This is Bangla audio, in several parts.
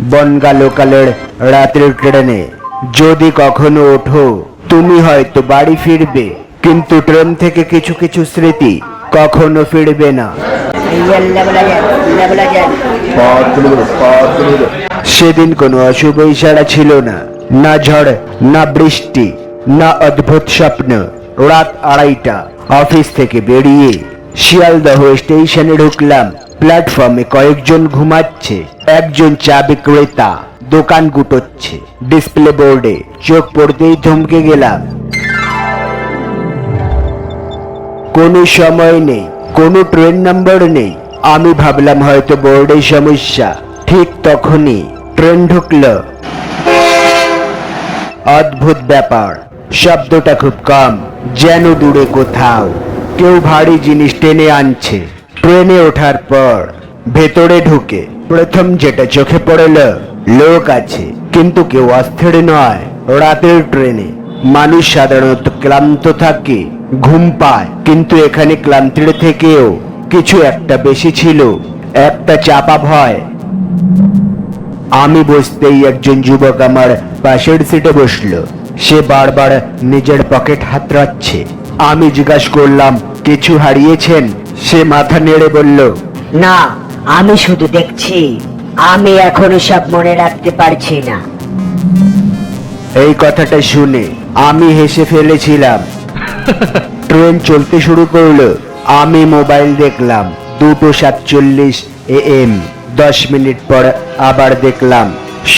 বনগা লোকালের রাত্রির ট্রেনে। যদি কখনো ওঠো তুমি হয়তো বাড়ি ফিরবে। কিন্তু ট্রেন থেকে কিছু কিছু স্মৃতি কখনো ফিরবে না। সেদিন কোনো অশুভ ইশারা ছিল না। না ঝড় না বৃষ্টি না অদ্ভুত স্বপ্ন। রাত আড়াইটা। অফিস থেকে বেরিয়ে শিয়ালদহ স্টেশনে ঢুকলাম। প্ল্যাটফর্মে কয়েকজন ঘুমাচ্ছে, একজন চা বিক্রেতা দোকান গুটোচ্ছে, ডিসপ্লে বোর্ডে চোখ পড়তেই থমকে গেলাম। কোনো সময় নেই, কোনো ট্রেন নাম্বার নেই। আমি ভাবলাম হয়তো বোর্ডের সমস্যা। ঠিক তখনই ট্রেন ঢুকলো। অদ্ভুত ব্যাপার, শব্দটা খুব কম, যেন দূরে কোথাও। কেউ ভারী জিনিস টেনে আনছে। ট্রেনে ওঠার পর ভেতরে ঢুকে প্রথম যেটা চোখে পড়ল, লোক আছে, কিন্তু কেউ অস্থির নয়। রাতের ট্রেনে মানুষ সাধারণত ক্লান্ত থাকে, ঘুম পায়, কিন্তু এখানে ক্লান্তির থেকেও কিছু একটা বেশি ছিল, একটা চাপা ভয়। আমি বসতেই একজন যুবক আমার পাশের সিটে বসল। সে বারবার নিজের পকেট হাতড়াচ্ছে। আমি জিজ্ঞাসা করলাম, কিছু হারিয়েছেন? সে মাথা নেড়ে বলল না আমি শুধু দেখছি। আমি এখনও সব মনে রাখতে পারছি না। এই কথাটা শুনে আমি হেসে ফেলেছিলাম। ট্রেন চলতে শুরু করল। আমি মোবাইল দেখলাম দুটো সাতচল্লিশ এ এম দশ মিনিট পর আবার দেখলাম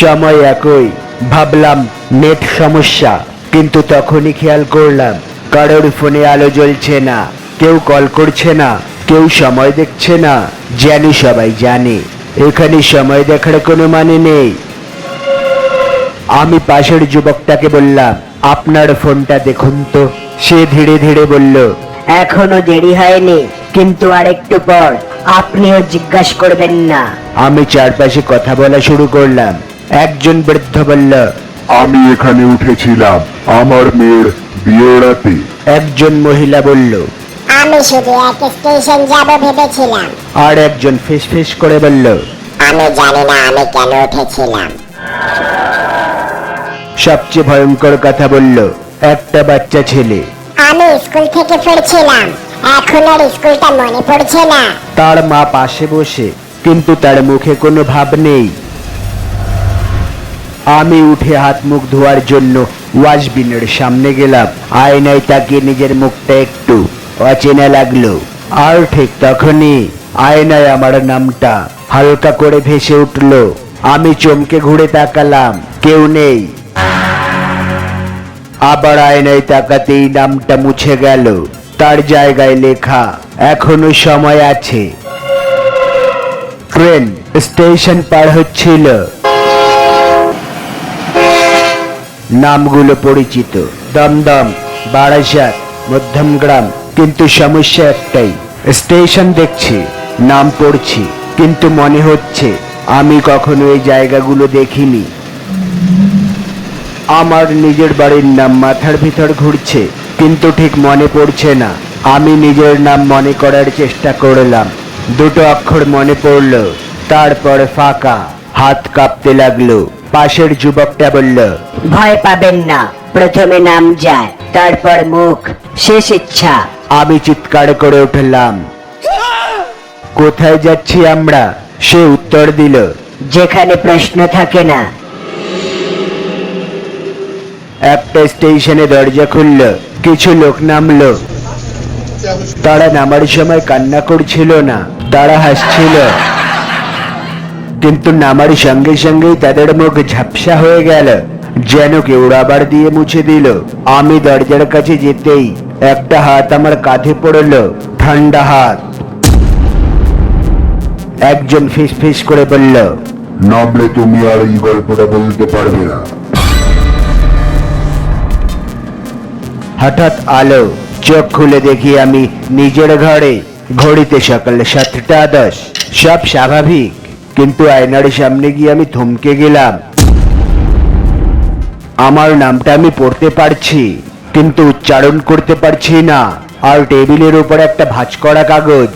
সময় একই। ভাবলাম নেট সমস্যা কিন্তু তখনই খেয়াল করলাম কারোর ফোনে আলো জ্বলছে না কেউ কল করছে না। কেউ সময় দেখছে না জানি সবাই জানে। এখানে সময় দেখার কোনো মানে নেই। আমি পাশের যুবকটাকে বললাম আপনার ফোনটা দেখুন তো। সে ধীরে ধীরে বলল এখনও দেরি হয়নি কিন্তু আরেকটু পর আপনিও জিজ্ঞাসা করবেন না। আমি চারপাশে কথা বলা শুরু করলাম। একজন বৃদ্ধ বলল আমি এখানে উঠেছিলাম আমার মেয়ের বিয়ে রাতে। একজন মহিলা বলল আমি শুধু এক স্টেশন যাব ভেবেছিলাম। আর একজন ফিস ফিস করে বলল আমি জানি না আমি কেন উঠেছিলাম। সবচেয়ে ভয়ঙ্কর কথা বলল একটা বাচ্চা ছেলে। আমি স্কুল থেকে ফিরছিলাম এখন আর স্কুলটা মনে পড়ছে না। তার মা পাশে বসে কিন্তু তার মুখে কোনো ভাব নেই। আমি উঠে হাত মুখ ধোয়ার জন্য ওয়াশবিনের সামনে গেলাম আয়নায় তাকিয়ে নিজের মুখটা একটু অচেনা লাগল। আর ঠিক তখনই আয়নায় আমার নামটা হালকা করে ভেসে উঠল। আমি চমকে ঘুরে তাকালাম, কেউ নেই। আবার আয়নায় তাকাতেই নামটা মুছে গেল। তার জায়গায় লেখা, এখনও সময় আছে। ট্রেন স্টেশন পার হচ্ছিল। নামগুলো পরিচিত। দমদম, বারাসাত, মধ্যমগ্রাম কিন্তু সমস্যা একটাই, স্টেশন দেখছি, নাম পড়ছি, কিন্তু মনে হচ্ছে আমি কখনো এই জায়গাগুলো দেখিনি। আমার নিজের বাড়ির নাম মাথার ভিতর ঘুরছে, কিন্তু ঠিক মনে পড়ছে না। আমি নিজের নাম মনে করার চেষ্টা করলাম। দুটো অক্ষর মনে পড়ল, তারপর ফাঁকা, হাত কাঁপতে লাগল। পাশের যুবকটা বলল, ভয় পাবেন না, প্রথমে নাম যায়, তারপর মুখ, শেষ ইচ্ছা। আমি চিৎকার করে উঠলাম। কোথায় যাচ্ছি আমরা? সে উত্তর দিল যেখানে প্রশ্ন থাকে না। একটা স্টেশনে দরজা খুলল কিছু লোক নামলো। তারা নামার সময় কান্না করছিল না তারা হাসছিল। কিন্তু নামার সঙ্গে সঙ্গেই তাদের মুখ ঝাপসা হয়ে গেল যেন কেউ রাবার দিয়ে মুছে দিল। আমি দরজার কাছে যেতেই একটা হাত আমার কাঁধে পড়ল ঠান্ডা হাত। একজন ফিস ফিস করে বলল নামলে তুমি আর এই গল্পটা বলতে পারবে না। হঠাৎ আলো চোখ খুলে দেখি আমি নিজের ঘরে ঘড়িতে সকাল সাতটা দশ। সব স্বাভাবিক কিন্তু আয়নার সামনে গিয়ে আমি থমকে গেলাম। আমার নামটা আমি পড়তে পারছি। কিন্তু উচ্চারণ করতে পারছি না। আর টেবিলের উপর একটা ভাঁজ করা কাগজ।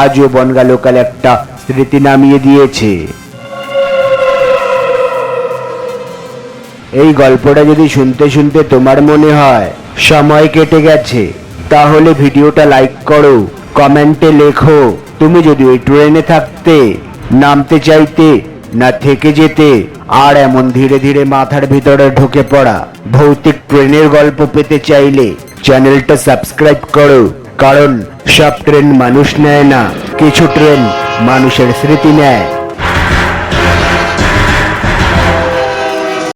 আজও বনগা লোকাল একটা স্মৃতি নামিয়ে দিয়েছে। এই গল্পটা যদি শুনতে শুনতে তোমার মনে হয়, সময় কেটে গেছে, তাহলে ভিডিওটা লাইক করো, কমেন্টে লেখো। তুমি যদি ওই ট্রেনে থাকতে, নামতে চাইতে না থেকে যেতে, আর এমন ধীরে ধীরে মাথার ভিতরে ঢুকে পড়া ভৌতিক ট্রেনের গল্প পেতে চাইলে চ্যানেলটা সাবস্ক্রাইব করো, কারণ সব ট্রেন মানুষ নেয় না, কিছু ট্রেন মানুষের স্মৃতি নেয়।